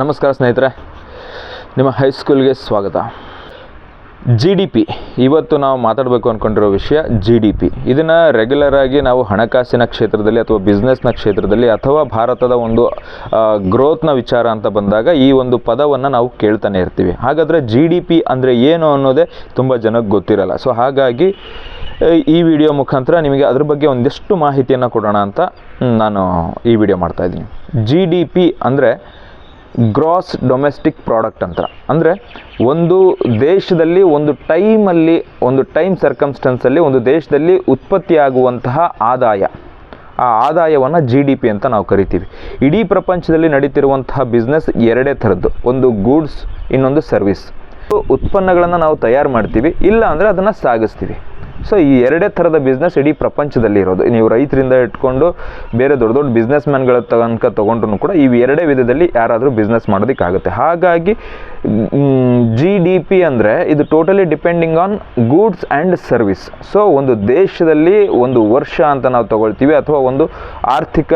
ನಮಸ್ಕಾರ ಸ್ನೇಹಿತರೆ. ನಿಮ್ಮ ಹೈಸ್ಕೂಲ್ಗೆ ಸ್ವಾಗತ. ಜಿ ಡಿ ಪಿ ಇವತ್ತು ನಾವು ಮಾತಾಡಬೇಕು ಅಂದ್ಕೊಂಡಿರೋ ವಿಷಯ ಜಿ ಡಿ ಪಿ ಇದನ್ನು ರೆಗ್ಯುಲರ್ ಆಗಿ ನಾವು ಹಣಕಾಸಿನ ಕ್ಷೇತ್ರದಲ್ಲಿ ಅಥವಾ ಬಿಸ್ನೆಸ್ನ ಕ್ಷೇತ್ರದಲ್ಲಿ ಅಥವಾ ಭಾರತದ ಒಂದು ಗ್ರೋತ್ನ ವಿಚಾರ ಅಂತ ಬಂದಾಗ ಈ ಒಂದು ಪದವನ್ನು ನಾವು ಕೇಳ್ತಾನೆ ಇರ್ತೀವಿ. ಹಾಗಾದರೆ ಜಿ ಡಿ ಪಿ ಅಂದರೆ ಏನು ಅನ್ನೋದೇ ತುಂಬ ಜನಕ್ಕೆ ಗೊತ್ತಿರಲ್ಲ. ಸೊ ಹಾಗಾಗಿ ಈ ವಿಡಿಯೋ ಮುಖಾಂತರ ನಿಮಗೆ ಅದ್ರ ಬಗ್ಗೆ ಒಂದಿಷ್ಟು ಮಾಹಿತಿಯನ್ನು ಕೊಡೋಣ ಅಂತ ನಾನು ಈ ವಿಡಿಯೋ ಮಾಡ್ತಾಯಿದ್ದೀನಿ ಜಿ ಡಿ ಪಿ ಅಂದರೆ ಗ್ರಾಸ್ ಡೊಮೆಸ್ಟಿಕ್ ಪ್ರಾಡಕ್ಟ್ ಅಂತ ಅಂದರೆ ಒಂದು ದೇಶದಲ್ಲಿ ಒಂದು ಟೈಮಲ್ಲಿ, ಒಂದು ಟೈಮ್ ಸರ್ಕಮ್ಸ್ಟೆನ್ಸಲ್ಲಿ ಒಂದು ದೇಶದಲ್ಲಿ ಉತ್ಪತ್ತಿಯಾಗುವಂತಹ ಆದಾಯ. ಆ ಆದಾಯವನ್ನು ಜಿ ಡಿ ಪಿ ಅಂತ ನಾವು ಕರಿತೀವಿ. ಇಡೀ ಪ್ರಪಂಚದಲ್ಲಿ ನಡೀತಿರುವಂತಹ ಬಿಸ್ನೆಸ್ ಎರಡೇ ಥರದ್ದು. ಒಂದು ಗೂಡ್ಸ್ ಇನ್ನೊಂದು ಸರ್ವಿಸ್ ಉತ್ಪನ್ನಗಳನ್ನು ನಾವು ತಯಾರು ಮಾಡ್ತೀವಿ. ಇಲ್ಲ ಅಂದರೆ ಅದನ್ನು ಸಾಗಿಸ್ತೀವಿ. ಸೊ ಈ ಎರಡೇ ಥರದ ಬಿಸ್ನೆಸ್ ಇಡೀ ಪ್ರಪಂಚದಲ್ಲಿ ಇರೋದು. ನೀವು ರೈತರಿಂದ ಇಟ್ಕೊಂಡು ಬೇರೆ ದೊಡ್ಡ ದೊಡ್ಡ ಬಿಸ್ನೆಸ್ ಮ್ಯಾನ್ಗಳ ತನಕ ತೊಗೊಂಡ್ರು ಕೂಡ ಇವು ಎರಡೇ ವಿಧದಲ್ಲಿ ಯಾರಾದರೂ ಬಿಸ್ನೆಸ್ ಮಾಡೋದಕ್ಕಾಗುತ್ತೆ. ಹಾಗಾಗಿ ಜಿ ಡಿ ಪಿ ಅಂದರೆ ಇದು totally depending on goods and service so ಒಂದು ದೇಶದಲ್ಲಿ ಒಂದು ವರ್ಷ ಅಂತ ನಾವು ತಗೊಳ್ತೀವಿ ಅಥವಾ ಒಂದು ಆರ್ಥಿಕ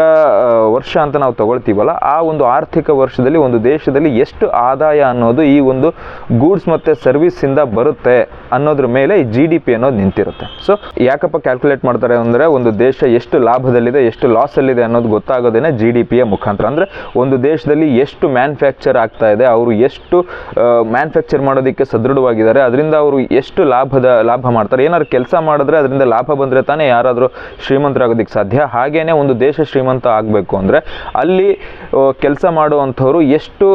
ವರ್ಷ ಅಂತ ನಾವು ತಗೊಳ್ತೀವಲ್ಲ, ಆ ಒಂದು ಆರ್ಥಿಕ ವರ್ಷದಲ್ಲಿ ಒಂದು ದೇಶದಲ್ಲಿ ಎಷ್ಟು ಆದಾಯ ಅನ್ನೋದು ಈ ಒಂದು ಗೂಡ್ಸ್ ಮತ್ತು ಸರ್ವಿಸ್ಸಿಂದ ಬರುತ್ತೆ. ಅನ್ನೋದ್ರ ಮೇಲೆ ಈ ಜಿ ಡಿ ಪಿ ಅನ್ನೋದು ನಿಂತಿರುತ್ತೆ. ಸೊ ಯಾಕಪ್ಪ ಕ್ಯಾಲ್ಕುಲೇಟ್ ಮಾಡ್ತಾರೆ ಅಂದರೆ ಒಂದು ದೇಶ ಎಷ್ಟು ಲಾಭದಲ್ಲಿದೆ, ಎಷ್ಟು ಲಾಸಲ್ಲಿದೆ ಅನ್ನೋದು ಗೊತ್ತಾಗೋದೇನೆ ಜಿ ಡಿ ಪಿಯ ಮುಖಾಂತರ. ಅಂದರೆ ಒಂದು ದೇಶದಲ್ಲಿ ಎಷ್ಟು ಮ್ಯಾನುಫ್ಯಾಕ್ಚರ್ ಆಗ್ತಾ ಇದೆ, ಅವರು ಎಷ್ಟು ಮ್ಯಾನುಫ್ಯಾಕ್ಚರ್ ಮಾಡೋದಕ್ಕೆ ಸದೃಢವಾಗಿದ್ದಾರೆ, ಅದರಿಂದ ಅವರು ಎಷ್ಟು ಲಾಭದ, ಲಾಭ ಮಾಡ್ತಾರೆ. ಏನಾದ್ರು ಕೆಲಸ ಮಾಡಿದ್ರೆ ಅದರಿಂದ ಲಾಭ ಬಂದರೆ ತಾನೇ ಯಾರಾದರೂ ಶ್ರೀಮಂತರಾಗೋದಕ್ಕೆ ಸಾಧ್ಯ. ಹಾಗೇನೆ ಒಂದು ದೇಶ ಶ್ರೀಮಂತ ಆಗಬೇಕು ಅಂದರೆ ಅಲ್ಲಿ ಕೆಲಸ ಮಾಡುವಂಥವ್ರು ಎಷ್ಟು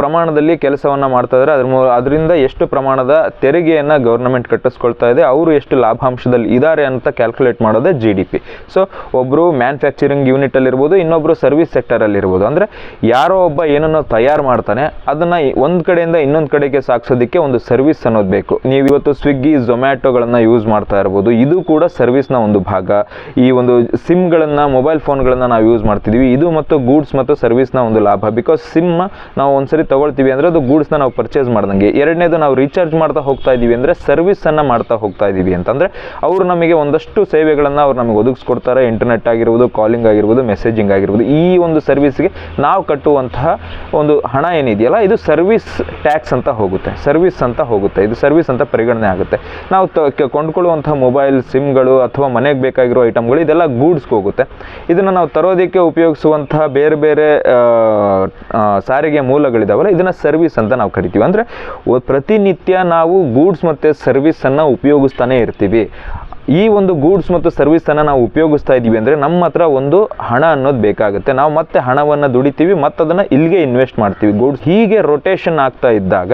ಪ್ರಮಾಣದಲ್ಲಿ ಕೆಲಸವನ್ನು ಮಾಡ್ತಾ ಇದ್ದಾರೆ ಅದ್ರ ಅದರಿಂದ ಎಷ್ಟು ಪ್ರಮಾಣದ ತೆರಿಗೆಯನ್ನು ಗೌರ್ನಮೆಂಟ್ ಕಟ್ಟಿಸ್ಕೊಳ್ತಾ ಇದೆ, ಅವರು ಎಷ್ಟು ಲಾಭಾಂಶದಲ್ಲಿ ಇದ್ದಾರೆ ಅಂತ ಕ್ಯಾಲ್ಕುಲೇಟ್ ಮಾಡೋದೇ ಜಿ ಡಿ ಪಿ ಸೊ ಒಬ್ಬರು ಮ್ಯಾನುಫ್ಯಾಕ್ಚರಿಂಗ್ ಯೂನಿಟಲ್ಲಿರ್ಬೋದು ಇನ್ನೊಬ್ಬರು ಸರ್ವಿಸ್ ಸೆಕ್ಟರಲ್ಲಿರ್ಬೋದು ಅಂದರೆ ಯಾರೋ ಒಬ್ಬ ಏನನ್ನೋ ತಯಾರು ಮಾಡ್ತಾನೆ, ಅದನ್ನು ಒಂದು ಕಡೆಯಿಂದ ಇನ್ನೊಂದು ಕಡೆಗೆ ಸಾಗಿಸೋದಕ್ಕೆ ಒಂದು ಸರ್ವಿಸ್ ಅನ್ನೋದು ಬೇಕು. ನೀವು ಇವತ್ತು ಸ್ವಿಗ್ಗಿ ಝೊಮ್ಯಾಟೊಗಳನ್ನು ಯೂಸ್ ಮಾಡ್ತಾ ಇರ್ಬೋದು, ಇದು ಕೂಡ ಸರ್ವಿಸ್ನ ಒಂದು ಭಾಗ. ಈ ಒಂದು ಸಿಮ್ಗಳನ್ನು ಮೊಬೈಲ್ ಫೋನ್ಗಳನ್ನು ನಾವು ಯೂಸ್ ಮಾಡ್ತಿದ್ದೀವಿ ಇದು ಮತ್ತು ಗೂಡ್ಸ್ ಮತ್ತು ಸರ್ವಿಸ್ನ ಒಂದು ಲಾಭ. ಬಿಕಾಸ್ ಸಿಮ್ ನಾವು ಒಂದ್ಸರಿ ತಗೊಳ್ತೀವಿ ಅಂದರೆ ಅದು ಗೂಡ್ಸ್ನ ನಾವು ಪರ್ಚೇಸ್ ಮಾಡ್ದಂಗೆ. ಎರಡನೇದು ನಾವು ರೀಚಾರ್ಜ್ ಮಾಡ್ತಾ ಹೋಗ್ತಾ ಇದ್ದೀವಿ ಅಂದರೆ ಸರ್ವಿಸನ್ನು ಮಾಡ್ತಾ ಹೋಗ್ತಾ ಇದ್ದೀವಿ ಅಂತಂದರೆ ಅವರು ನಮಗೆ ಒಂದಷ್ಟು ಸೇವೆಗಳನ್ನು ಅವ್ರು ನಮಗೆ ಒದಗಿಸ್ಕೊಡ್ತಾರೆ. ಇಂಟರ್ನೆಟ್ ಆಗಿರ್ಬೋದು ಕಾಲಿಂಗ್ ಆಗಿರ್ಬೋದು ಮೆಸೇಜಿಂಗ್ ಆಗಿರ್ಬೋದು. ಈ ಒಂದು ಸರ್ವಿಸ್ಗೆ ನಾವು ಕಟ್ಟುವಂತಹ ಒಂದು ಹಣ ಏನಿದೆಯಲ್ಲ, ಇದು ಸರ್ವಿಸ್ ಟ್ಯಾಕ್ಸ್ ಅಂತ ಹೋಗುತ್ತೆ. ಸರ್ವಿಸ್ ಅಂತ ಹೋಗುತ್ತೆ. ಇದು ಸರ್ವಿಸ್ ಅಂತ ಪರಿಗಣನೆ ಆಗುತ್ತೆ. ನಾವು ಕೊಂಡ್ಕೊಳ್ಳುವಂಥ ಮೊಬೈಲ್ ಸಿಮ್ಗಳು ಅಥವಾ ಮನೆಗೆ ಬೇಕಾಗಿರೋ ಐಟಮ್ಗಳು ಇದೆಲ್ಲ ಗೂಡ್ಸ್ಗೆ ಹೋಗುತ್ತೆ. ಇದನ್ನು ನಾವು ತರೋದಕ್ಕೆ ಉಪಯೋಗಿಸುವಂತಹ ಬೇರೆ ಬೇರೆ ಸಾರಿಗೆ ಮೂಲಗಳಿದಾವಲ್ಲ, ಇದನ್ನು ಸರ್ವಿಸ್ ಅಂತ ನಾವು ಕರಿತೀವಿ. ಅಂದರೆ ಪ್ರತಿನಿತ್ಯ ನಾವು ಗೂಡ್ಸ್ ಮತ್ತು ಸರ್ವಿಸನ್ನು ಉಪಯೋಗಿಸ್ತಾನೆ ಇರ್ತೀವಿ. ಈ ಒಂದು ಗೂಡ್ಸ್ ಮತ್ತು ಸರ್ವಿಸನ್ನು ನಾವು ಉಪಯೋಗಿಸ್ತಾ ಇದ್ದೀವಿ ಅಂದರೆ ನಮ್ಮ ಹತ್ರ ಒಂದು ಹಣ ಅನ್ನೋದು ಬೇಕಾಗುತ್ತೆ. ನಾವು ಮತ್ತೆ ಹಣವನ್ನು ದುಡಿತೀವಿ ಮತ್ತು ಅದನ್ನು ಇಲ್ಲಿಗೆ ಇನ್ವೆಸ್ಟ್ ಮಾಡ್ತೀವಿ. ಗೂಡ್ಸ್ ಹೀಗೆ ರೊಟೇಷನ್ ಆಗ್ತಾ ಇದ್ದಾಗ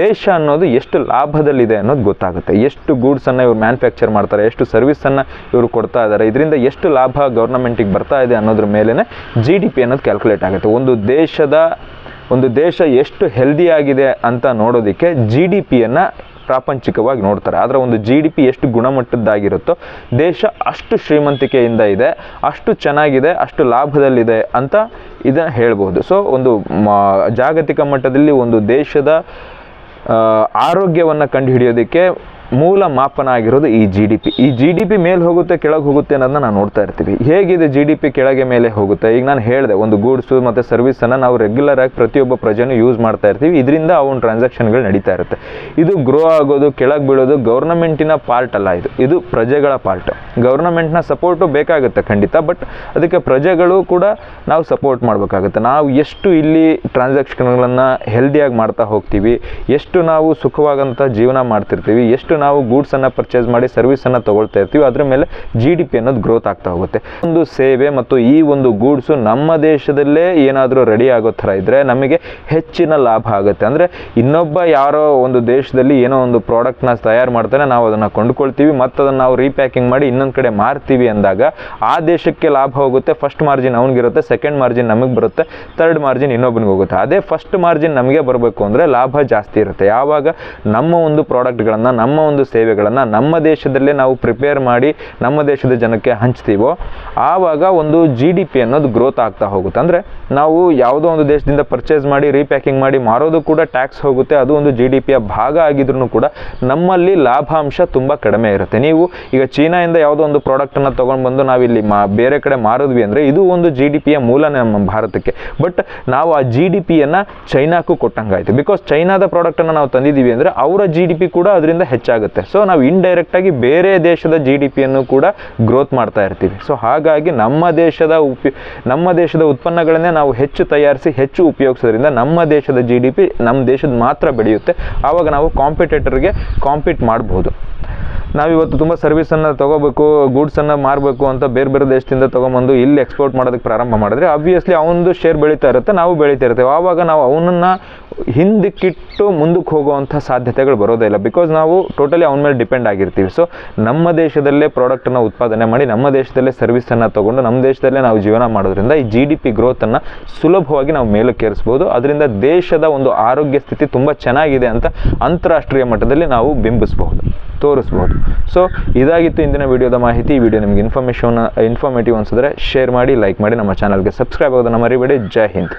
ದೇಶ ಅನ್ನೋದು ಎಷ್ಟು ಲಾಭದಲ್ಲಿದೆ ಅನ್ನೋದು ಗೊತ್ತಾಗುತ್ತೆ. ಎಷ್ಟು ಗೂಡ್ಸನ್ನು ಇವರು ಮ್ಯಾನುಫ್ಯಾಕ್ಚರ್ ಮಾಡ್ತಾರೆ, ಎಷ್ಟು ಸರ್ವಿಸನ್ನು ಇವರು ಕೊಡ್ತಾ ಇದ್ದಾರೆ, ಇದರಿಂದ ಎಷ್ಟು ಲಾಭ ಗೌರ್ನಮೆಂಟಿಗೆ ಬರ್ತಾ ಇದೆ ಅನ್ನೋದ್ರ ಮೇಲೇ ಜಿ ಡಿ ಪಿ ಅನ್ನೋದು ಕ್ಯಾಲ್ಕುಲೇಟ್ ಆಗುತ್ತೆ. ಒಂದು ದೇಶದ, ಒಂದು ದೇಶ ಎಷ್ಟು ಹೆಲ್ದಿ ಆಗಿದೆ ಅಂತ ನೋಡೋದಕ್ಕೆ ಜಿ ಡಿ ಪಿಯನ್ನು ಪ್ರಾಪಂಚಿಕವಾಗಿ ನೋಡ್ತಾರೆ. ಆದರೆ ಒಂದು ಜಿ ಡಿ ಪಿ ಎಷ್ಟು ಗುಣಮಟ್ಟದ್ದಾಗಿರುತ್ತೋ, ದೇಶ ಅಷ್ಟು ಶ್ರೀಮಂತಿಕೆಯಿಂದ ಇದೆ, ಅಷ್ಟು ಚೆನ್ನಾಗಿದೆ, ಅಷ್ಟು ಲಾಭದಲ್ಲಿದೆ ಅಂತ ಇದನ್ನು ಹೇಳ್ಬೋದು ಸೊ ಒಂದು ಜಾಗತಿಕ ಮಟ್ಟದಲ್ಲಿ ಒಂದು ದೇಶದ ಆರೋಗ್ಯವನ್ನು ಕಂಡುಹಿಡಿಯೋದಕ್ಕೆ ಮೂಲ ಮಾಪನ ಆಗಿರೋದು ಈ ಜಿ ಡಿ ಪಿ ಈ ಜಿ ಡಿ ಪಿ ಮೇಲೆ ಹೋಗುತ್ತೆ, ಕೆಳಗೆ ಹೋಗುತ್ತೆ ಅನ್ನೋದನ್ನ ನಾವು ನೋಡ್ತಾ ಇರ್ತೀವಿ. ಹೇಗಿದೆ ಜಿ ಡಿ ಪಿ ಕೆಳಗೆ ಮೇಲೆ ಹೋಗುತ್ತೆ? ಈಗ ನಾನು ಹೇಳಿದೆ, ಒಂದು ಗೂಡ್ಸು ಮತ್ತು ಸರ್ವಿಸನ್ನು ನಾವು ರೆಗ್ಯುಲರ್ ಆಗಿ ಪ್ರತಿಯೊಬ್ಬ ಪ್ರಜೆನೂ ಯೂಸ್ ಮಾಡ್ತಾ ಇರ್ತೀವಿ. ಇದರಿಂದ ಅವನ ಟ್ರಾನ್ಸಾಕ್ಷನ್ಗಳು ನಡೀತಾ ಇರುತ್ತೆ. ಇದು ಗ್ರೋ ಆಗೋದು, ಕೆಳಗೆ ಬೀಳೋದು ಗೌರ್ನಮೆಂಟಿನ ಪಾರ್ಟ್ ಅಲ್ಲ ಇದು. ಇದು ಪ್ರಜೆಗಳ ಪಾರ್ಟ್ ಗೌರ್ನಮೆಂಟ್ನ ಸಪೋರ್ಟು ಬೇಕಾಗುತ್ತೆ ಖಂಡಿತ ಬಟ್ ಅದಕ್ಕೆ ಪ್ರಜೆಗಳು ಕೂಡ ನಾವು ಸಪೋರ್ಟ್ ಮಾಡಬೇಕಾಗುತ್ತೆ. ನಾವು ಎಷ್ಟು ಇಲ್ಲಿ ಟ್ರಾನ್ಸಾಕ್ಷನ್ಗಳನ್ನು ಹೆಲ್ದಿಯಾಗಿ ಮಾಡ್ತಾ ಹೋಗ್ತೀವಿ, ಎಷ್ಟು ನಾವು ಸುಖವಾಗಂಥ ಜೀವನ ಮಾಡ್ತಿರ್ತೀವಿ, ಎಷ್ಟು ನಾವು ಗೂಡ್ಸನ್ನು ಪರ್ಚೇಸ್ ಮಾಡಿ ಸರ್ವಿಸನ್ನು ತಗೊಳ್ತಾ ಇರ್ತೀವಿ. ಅದ್ರ ಮೇಲೆ ಜಿ ಡಿ ಪಿ ಅನ್ನೋದು ಗ್ರೋತ್ ಆಗ್ತಾ ಹೋಗುತ್ತೆ. ಒಂದು ಸೇವೆ ಮತ್ತು ಈ ಒಂದು ಗೂಡ್ಸು ನಮ್ಮ ದೇಶದಲ್ಲೇ ಏನಾದರೂ ರೆಡಿ ಆಗೋ ಥರ ಇದ್ದರೆ ನಮಗೆ ಹೆಚ್ಚಿನ ಲಾಭ ಆಗುತ್ತೆ. ಅಂದರೆ ಇನ್ನೊಬ್ಬ ಯಾರೋ ಒಂದು ದೇಶದಲ್ಲಿ ಏನೋ ಒಂದು ಪ್ರಾಡಕ್ಟ್ನ ತಯಾರು ಮಾಡ್ತಾನೆ, ನಾವು ಅದನ್ನು ಕೊಂಡ್ಕೊಳ್ತೀವಿ. ಮತ್ತು ಅದನ್ನು ನಾವು ರೀಪ್ಯಾಕಿಂಗ್ ಮಾಡಿ ಇನ್ನೊಂದು ಕಡೆ ಮಾರ್ತೀವಿ ಅಂದಾಗ ಆ ದೇಶಕ್ಕೆ ಲಾಭ ಹೋಗುತ್ತೆ. ಫಸ್ಟ್ ಮಾರ್ಜಿನ್ ಅವನಿಗಿರುತ್ತೆ ಸೆಕೆಂಡ್ ಮಾರ್ಜಿನ್ ನಮಗೆ ಬರುತ್ತೆ ಥರ್ಡ್ ಮಾರ್ಜಿನ್ ಇನ್ನೊಬ್ಬನಿಗೆ ಹೋಗುತ್ತೆ. ಅದೇ ಫಸ್ಟ್ ಮಾರ್ಜಿನ್ ನಮಗೆ ಬರಬೇಕು ಅಂದರೆ ಲಾಭ ಜಾಸ್ತಿ ಇರುತ್ತೆ. ಯಾವಾಗ ನಮ್ಮ ಒಂದು ಪ್ರಾಡಕ್ಟ್ಗಳನ್ನು ನಮ್ಮ ಒಂದು ಸೇವೆಗಳನ್ನು ನಮ್ಮ ದೇಶದಲ್ಲೇ ನಾವು ಪ್ರಿಪೇರ್ ಮಾಡಿ ನಮ್ಮ ದೇಶದ ಜನಕ್ಕೆ ಹಂಚ್ತೀವೋ, ಆವಾಗ ಒಂದು ಜಿ ಡಿ ಪಿ ಅನ್ನೋದು ಗ್ರೋತ್ ಆಗ್ತಾ ಹೋಗುತ್ತೆ. ಅಂದರೆ ನಾವು ಯಾವುದೋ ಒಂದು ದೇಶದಿಂದ ಪರ್ಚೇಸ್ ಮಾಡಿ ರೀಪ್ಯಾಕಿಂಗ್ ಮಾಡಿ ಮಾರೋದು ಕೂಡ ಟ್ಯಾಕ್ಸ್ ಹೋಗುತ್ತೆ. ಅದು ಒಂದು ಜಿ ಡಿ ಪಿಯ ಭಾಗ ಆಗಿದ್ರೂ ಕೂಡ ನಮ್ಮಲ್ಲಿ ಲಾಭಾಂಶ ತುಂಬ ಕಡಿಮೆ ಇರುತ್ತೆ. ನೀವು ಈಗ ಚೀನಾಯಿಂದ ಯಾವುದೋ ಒಂದು ಪ್ರಾಡಕ್ಟನ್ನು ತೊಗೊಂಡು ಬಂದು ನಾವಿಲ್ಲಿ ಮಾ ಬೇರೆ ಕಡೆ ಮಾರಿದ್ವಿ ಅಂದರೆ ಇದು ಒಂದು ಜಿ ಡಿ ಪಿಯ ಮೂಲ ನಮ್ಮ ಭಾರತಕ್ಕೆ. ಬಟ್ ನಾವು ಆ ಜಿ ಡಿ ಪಿಯನ್ನು ಚೈನಾಕ್ಕೂ ಕೊಟ್ಟಂಗಾಯಿತು. ಬಿಕಾಸ್ ಚೈನಾದ ಪ್ರಾಡಕ್ಟನ್ನು ನಾವು ತಂದಿದ್ದೀವಿ ಅಂದರೆ ಅವರ ಜಿ ಕೂಡ ಅದರಿಂದ ಹೆಚ್ಚಾಗುತ್ತೆ. ಸೊ ನಾವು ಇಂಡೈರೆಕ್ಟಾಗಿ ಬೇರೆ ದೇಶದ ಜಿ ಡಿ ಪಿಯನ್ನು ಕೂಡ ಗ್ರೋತ್ ಮಾಡ್ತಾ ಇರ್ತೀವಿ. ಸೊ ಹಾಗಾಗಿ ನಮ್ಮ ದೇಶದ ನಮ್ಮ ದೇಶದ ಉತ್ಪನ್ನಗಳನ್ನೇ ನಾವು ಹೆಚ್ಚು ತಯಾರಿಸಿ, ಹೆಚ್ಚು ಉಪಯೋಗಿಸೋದ್ರಿಂದ ನಮ್ಮ ದೇಶದ ಜಿ ಡಿ ಪಿ ನಮ್ಮ ದೇಶದ ಮಾತ್ರ ಬೆಳೆಯುತ್ತೆ. ಆವಾಗ ನಾವು ಕಾಂಪಿಟೇಟರ್ಗೆ ಕಾಂಪೀಟ್ ಮಾಡ್ಬೋದು. ನಾವಿವತ್ತು ತುಂಬ ಸರ್ವಿಸನ್ನು ತೊಗೋಬೇಕು ಗೂಡ್ಸನ್ನು ಮಾರಬೇಕು ಅಂತ ಬೇರೆ ಬೇರೆ ದೇಶದಿಂದ ತೊಗೊಂಬಂದು ಇಲ್ಲಿ ಎಕ್ಸ್ಪೋರ್ಟ್ ಮಾಡೋದಕ್ಕೆ ಪ್ರಾರಂಭ ಮಾಡಿದ್ರೆ ಆಬ್ವಿಯಸ್ಲಿ ಅವನದು ಶೇರ್ ಬೆಳೀತಾ ಇರುತ್ತೆ, ನಾವು ಬೆಳೀತಾ ಇರ್ತೇವೆ. ಆವಾಗ ನಾವು ಅವನನ್ನು ಹಿಂದಕ್ಕಿಟ್ಟು ಮುಂದಕ್ಕೆ ಹೋಗುವಂಥ ಸಾಧ್ಯತೆಗಳು ಬರೋದೇ ಇಲ್ಲ. ಬಿಕಾಸ್ ನಾವು ಟೋಟಲಿ ಅವನ ಮೇಲೆ ಡಿಪೆಂಡ್ ಆಗಿರ್ತೀವಿ. ಸೊ ನಮ್ಮ ದೇಶದಲ್ಲೇ ಪ್ರಾಡಕ್ಟನ್ನು ಉತ್ಪಾದನೆ ಮಾಡಿ, ನಮ್ಮ ದೇಶದಲ್ಲೇ ಸರ್ವಿಸನ್ನು ತೊಗೊಂಡು, ನಮ್ಮ ದೇಶದಲ್ಲೇ ನಾವು ಜೀವನ ಮಾಡೋದ್ರಿಂದ ಈ ಜಿ ಡಿ ಪಿ ಗ್ರೋತನ್ನು ಸುಲಭವಾಗಿ ನಾವು ಮೇಲಕ್ಕೇರಿಸ್ಬೋದು ಅದರಿಂದ ದೇಶದ ಒಂದು ಆರೋಗ್ಯ ಸ್ಥಿತಿ ತುಂಬ ಚೆನ್ನಾಗಿದೆ ಅಂತ ಅಂತಾರಾಷ್ಟ್ರೀಯ ಮಟ್ಟದಲ್ಲಿ ನಾವು ಬಿಂಬಿಸಬಹುದು. ತೋರಿಸ್ಬೋದು. ಸೊ ಇದಾಗಿತ್ತು ಇಂದಿನ ವಿಡಿಯೋದ ಮಾಹಿತಿ. ಈ ವಿಡಿಯೋ ನಿಮಗೆ ಇನ್ಫಾರ್ಮೇಷನ್ ಇನ್ಫಾರ್ಮೇಟಿವ್ ಅನ್ಸಿದ್ರೆ ಶೇರ್ ಮಾಡಿ ಲೈಕ್ ಮಾಡಿ. ನಮ್ಮ ಚಾನಲ್ಗೆ ಸಬ್ಸ್ಕ್ರೈಬ್ ಆಗೋದನ್ನು ಮರಿಬೇಡಿ. ಜೈ ಹಿಂದ್.